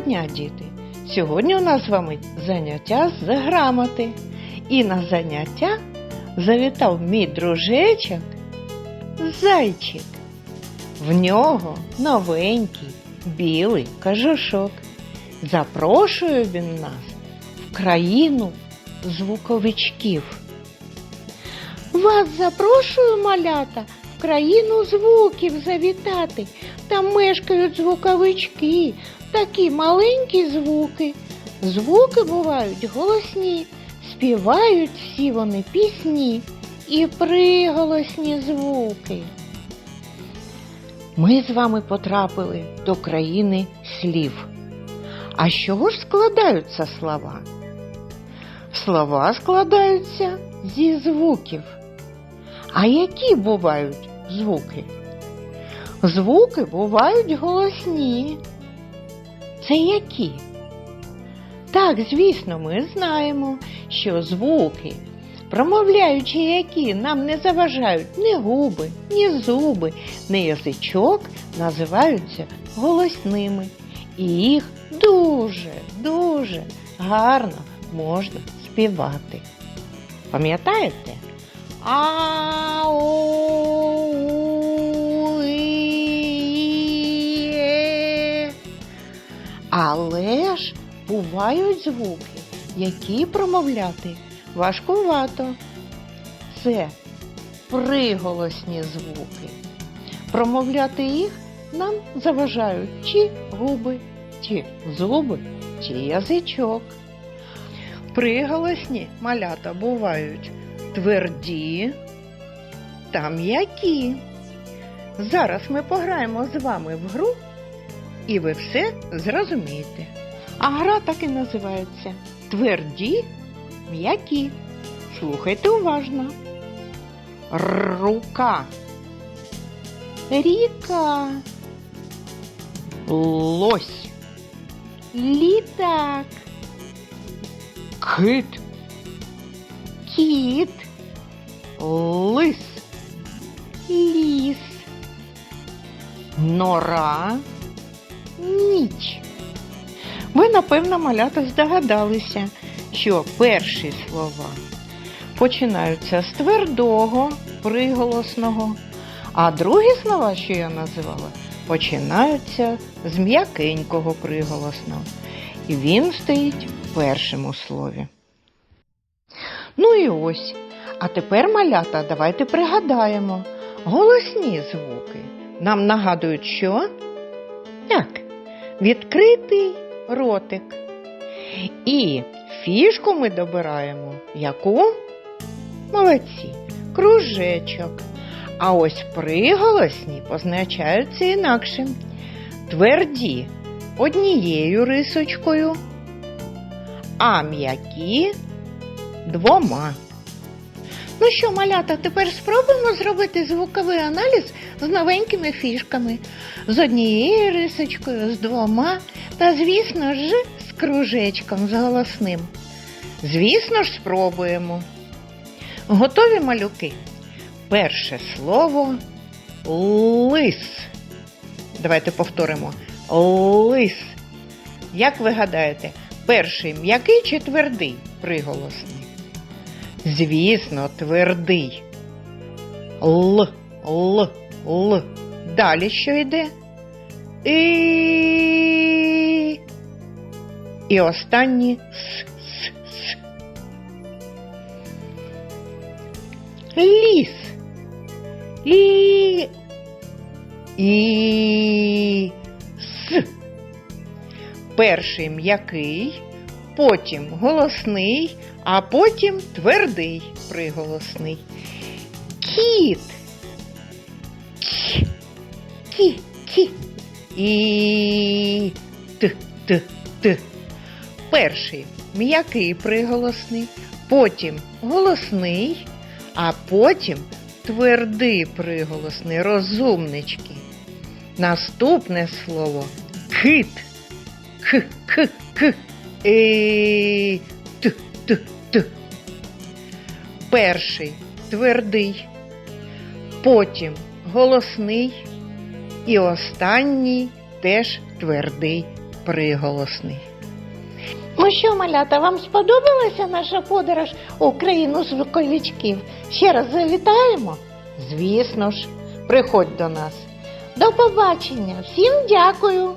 дня, діти! Сьогодні у нас з вами заняття з грамоти. І на заняття завітав мій дружечок зайчик. В нього новенький білий кажушок. Запрошує він нас в країну звуковичків. Вас запрошую, малята, в країну звуків завітати. Там мешкають звуковички, такі маленькі звуки. Звуки бувають голосні, співають всі вони пісні і приголосні звуки. Ми з вами потрапили до країни слів. А з чого ж складаються слова? Слова складаються зі звуків. А які бувають звуки? Звуки бувають голосні. Це які? Так, звісно, ми знаємо, що звуки, промовляючи які нам не заважають ні губи, ні зуби, ні язичок, називаються голосними. І їх дуже, дуже гарно можна співати. Пам'ятаєте? А, бувають звуки, які промовляти важкувато. Це приголосні звуки. Промовляти їх нам заважають чи губи, чи зуби, чи язичок. Приголосні малята бувають тверді та м'які. Зараз ми пограємо з вами в гру, і ви все зрозумієте. А гра так і називається Тверді м'які. Слухайте уважно. Рука. Ріка. Лось. Літак. Кит. Кіт. Лис. Ліс. Нора. Ніч. Ви, напевно, малята здогадалися, що перші слова починаються з твердого, приголосного, а другі слова, що я називала, починаються з м'якенького приголосного. І він стоїть в першому слові. Ну і ось. А тепер, малята, давайте пригадаємо. Голосні звуки нам нагадують, що? Так, відкритий ротик. І фішку ми добираємо яку? Молодці, кружечок. А ось приголосні позначаються інакшим. Тверді однією рисочкою, а м'які двома. Ну що, малята, тепер спробуємо зробити звуковий аналіз з новенькими фішками, з однією рисочкою, з двома та, звісно ж, з кружечком, з голосним. Звісно ж, спробуємо. Готові малюки? Перше слово лис. Давайте повторимо. Лис. Як ви гадаєте, перший м'який чи твердий приголосний? Звісно, твердий. Л, л, л. Далі що йде? І. І останній с, с, с. Ліс. Лі. І. С. Перший м'який, потім голосний, а потім твердий приголосний. Кіт. Кі. Кі. Кі. І. Т. Т. Т. Перший м'який приголосний, потім голосний, а потім твердий приголосний, розумнички. Наступне слово кит. К, к, к. Е, т, т, т. Перший твердий, потім голосний і останній теж твердий приголосний. Ну що, малята, вам сподобалася наша подорож у країну звуковичків? Ще раз завітаємо? Звісно ж, приходь до нас. До побачення. Всім дякую.